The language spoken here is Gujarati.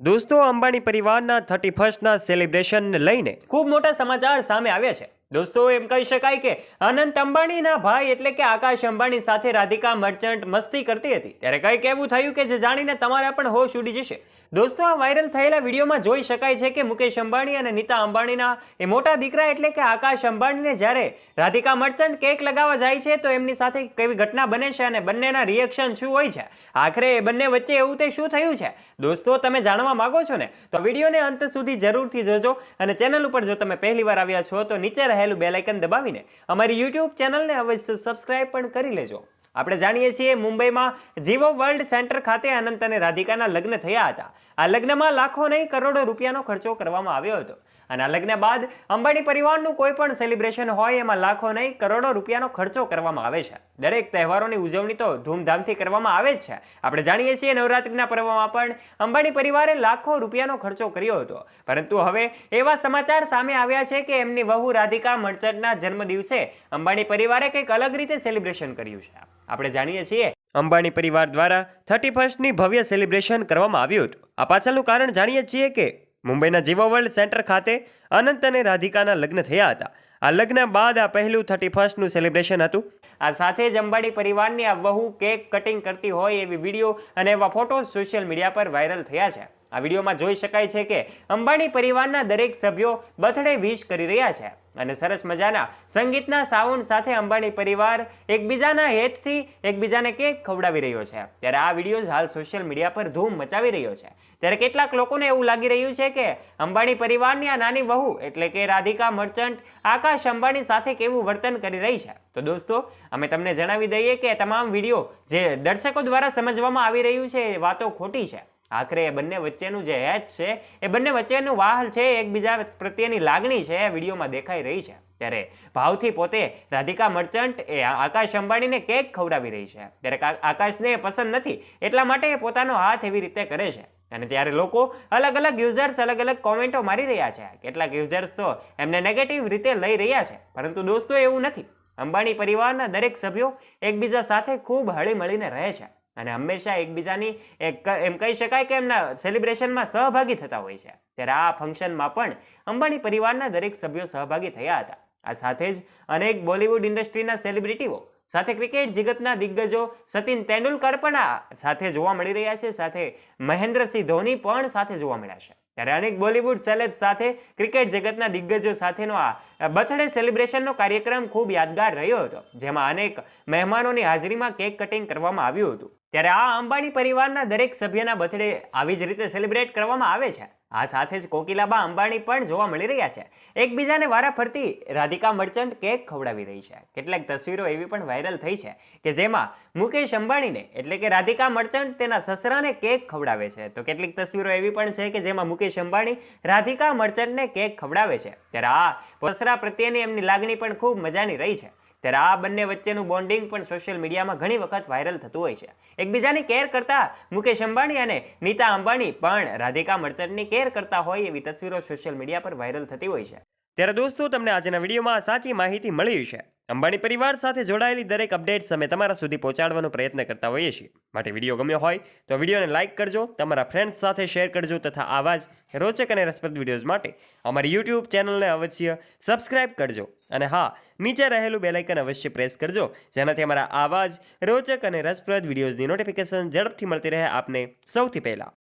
દોસ્તો અંબાણી પરિવારના થર્ટી ફર્સ્ટના સેલિબ્રેશનને લઈને ખૂબ મોટા સમાચાર સામે આવ્યા છે. દોસ્તો, એમ કહી શકાય કે અનંત અંબાણીના ભાઈ એટલે કે આકાશ અંબાણી સાથે રાધિકા મર્ચન્ટ મસ્તી કરતી હતી. ત્યારે કંઈક એવું થયું કે જે જાણીને તમારા પણ હોશ ઉડી જશે. દોસ્તો, આ વાયરલ થયેલા વિડીયોમાં જોઈ શકાય છે કે મુકેશ અંબાણી અને નીતા અંબાણીના એ મોટા દીકરા એટલે કે આકાશ અંબાણીને જ્યારે રાધિકા મર્ચન્ટ કેક લગાવવા જાય છે, તો એમની સાથે કેવી ઘટના બને છે અને બંનેના રિએક્શન શું હોય છે? આખરે એ બંને વચ્ચે એવું તે શું થયું છે? દોસ્તો, તમે જાણવા માગો છો ને? તો વિડીયોને અંત સુધી જરૂરથી જોજો અને ચેનલ ઉપર જો તમે પહેલી વાર આવ્યા છો, તો નીચે રહેલું બેલાઇકન દબાવીને અમારી યુટ્યુબ ચેનલને અવશ્ય સબસ્ક્રાઇબ પણ કરી લેજો. આપણે જાણીએ છીએ મુંબઈમાં જીવો વર્લ્ડ સેન્ટર ખાતે અનંત અને રાધિકાના લગ્ન થયા હતા. આ લગ્નમાં લાખો નહીં કરોડો રૂપિયાનો ખર્ચો કરવામાં આવ્યો હતો. અને આ લગ્ન બાદ અંબાણી પરિવારનું કોઈ પણ સેલિબ્રેશન હોય એમાં લાખો નહીં, કરોડો રૂપિયાનો ખર્ચો કરવામાં આવે છે. દરેક તહેવારોની ઉજવણી તો ધૂમધામથી કરવામાં આવે જ છે. આપણે જાણીએ છીએ નવરાત્રિના પર્વમાં પણ અંબાણી પરિવારે લાખો રૂપિયાનો ખર્ચો કર્યો હતો. પરંતુ હવે એવા સમાચાર સામે આવ્યા છે કે એમની વહુ રાધિકા મર્ચન્ટના જન્મદિવસે અંબાણી પરિવારે કંઈક અલગ રીતે સેલિબ્રેશન કર્યું છે. આપણે જાણીએ છીએ અંબાણી પરિવાર દ્વારા થર્ટી ફર્સ્ટની ભવ્ય સેલિબ્રેશન કરવામાં આવ્યું હતું. આ પાછળનું કારણ જાણીએ છીએ કે મુંબઈના જીવો વર્લ્ડ સેન્ટર ખાતે અનંત અને રાધિકાના લગ્ન થયા હતા. આ લગ્ન બાદ આ પહેલું થર્ટી ફર્સ્ટનું સેલિબ્રેશન હતું. આ સાથે જ અંબાણી પરિવારની આ વહુ કેક કટિંગ કરતી હોય એવી વીડિયો અને એવા ફોટો સોશિયલ મીડિયા પર વાયરલ થયા છે. આ વિડીયોમાં જોઈ શકાય છે કે અંબાણી પરિવારના દરેક સભ્યો બર્થડે વિશ કરી રહ્યા છે અને સરસ મજાના સંગીતના સાઉન્ડ સાથે અંબાણી પરિવાર એકબીજાના હેતથી એકબીજાને કેક ખવડાવી રહ્યો છે. ત્યારે આ વીડિયો હાલ સોશિયલ મીડિયા પર ધૂમ મચાવી રહ્યો છે. ત્યારે કેટલાક લોકોને એવું લાગી રહ્યું છે કે અંબાણી પરિવારની આ નાની વહુ એટલે કે રાધિકા મર્ચન્ટ આકાશ અંબાણી સાથે કેવું વર્તન કરી રહી છે. તો દોસ્તો, અમે તમને જણાવી દઈએ કે તમામ વીડિયો જે દર્શકો દ્વારા સમજવામાં આવી રહ્યું છે એ વાતો ખોટી છે. આખરે એ બંને વચ્ચેનું જે હેચ છે, એ બંને વચ્ચેનું વાહલ છે એકબીજા પ્રત્યેની લાગણી છે વિડીયોમાં દેખાઈ રહી છે. ત્યારે ભાવથી પોતે રાધિકા મર્ચન્ટ એ આકાશ અંબાણીને કેક ખવડાવી રહી છે. ત્યારે આકાશને એ પસંદ નથી, એટલા માટે એ પોતાનો હાથ એવી રીતે કરે છે. અને ત્યારે લોકો અલગ અલગ યુઝર્સ અલગ અલગ કોમેન્ટો મારી રહ્યા છે, કેટલાક યુઝર્સ તો એમને નેગેટિવ રીતે લઈ રહ્યા છે. પરંતુ દોસ્તો, એવું નથી. અંબાણી પરિવારના દરેક સભ્યો એકબીજા સાથે ખૂબ હળીમળીને રહે છે. અને હંમેશા એકબીજાની એક એમ કહી શકાય કે એમના સેલિબ્રેશનમાં સહભાગી થતા હોય છે. ત્યારે આ ફંક્શનમાં પણ અંબાણી પરિવારના દરેક સભ્યો સહભાગી થયા હતા. આ સાથે જ અનેક બોલિવૂડ ઇન્ડસ્ટ્રીના સેલિબ્રિટીઓ સાથે ક્રિકેટ જગતના દિગ્ગજો સચિન તેંડુલકર પણ આ સાથે જોવા મળી રહ્યા છે. સાથે મહેન્દ્રસિંહ ધોની પણ સાથે જોવા મળ્યા છે. ત્યારે અનેક બોલિવૂડ સેલેબ સાથે, ક્રિકેટ જગતના દિગ્ગજો સાથેનો આ બર્થડે સેલિબ્રેશનનો કાર્યક્રમ ખૂબ યાદગાર રહ્યો હતો. જેમાં અનેક મહેમાનોની હાજરીમાં કેક કટિંગ કરવામાં આવ્યું હતું. ત્યારે આ અંબાણી પરિવારના દરેક સભ્યના બર્થડે આવી જ રીતે સેલિબ્રેટ કરવામાં આવે છે. આ સાથે જ કોકિલાબા અંબાણી પણ જોવા મળી રહ્યા છે. એકબીજાને વારા ફરતી રાધિકા મર્ચન્ટ કેક ખવડાવી રહી છે. કેટલાક તસવીરો એવી પણ વાયરલ થઈ છે કે જેમાં મુકેશ અંબાણીને એટલે કે રાધિકા મર્ચન્ટ તેના સસરાને કેક ખવડાવે છે. તો કેટલીક તસવીરો એવી પણ છે કે જેમાં મુકેશ અંબાણી રાધિકા મર્ચન્ટને કેક ખવડાવે છે. ત્યારે આ સસરા પ્રત્યેની એમની લાગણી પણ ખૂબ મજાની રહી છે. ત્યારે આ બંને વચ્ચેનું બોન્ડિંગ પણ સોશિયલ મીડિયામાં ઘણી વખત વાયરલ થતું હોય છે. એકબીજાની કેર કરતા મુકેશ અંબાણી અને નીતા અંબાણી પણ રાધિકા મર્ચન્ટની કેર કરતા હોય એવી તસવીરો સોશિયલ મીડિયા પર વાયરલ થતી હોય છે. ત્યારે દોસ્તો, તમને આજના વિડીયોમાં સાચી માહિતી મળી છે અંબાણી પરિવાર સાથે જોડાયેલી દરેક અપડેટ્સ અમે તમારા સુધી પહોંચાડવાનો પ્રયત્ન કરતા હોઈએ છીએ. માટે વીડિયો ગમ્યો હોય તો વિડીયોને લાઇક કરજો, તમારા ફ્રેન્ડ્સ સાથે શેર કરજો તથા આવા જ રોચક અને રસપ્રદ વિડીયોઝ માટે અમારી યુટ્યુબ ચેનલને અવશ્ય સબસ્ક્રાઇબ કરજો. અને હા, નીચે રહેલું બેલાઇકન અવશ્ય પ્રેસ કરજો, જેનાથી અમારા આવા જ રોચક અને રસપ્રદ વિડીયોઝની નોટિફિકેશન ઝડપથી મળતી રહે આપને સૌથી પહેલાં.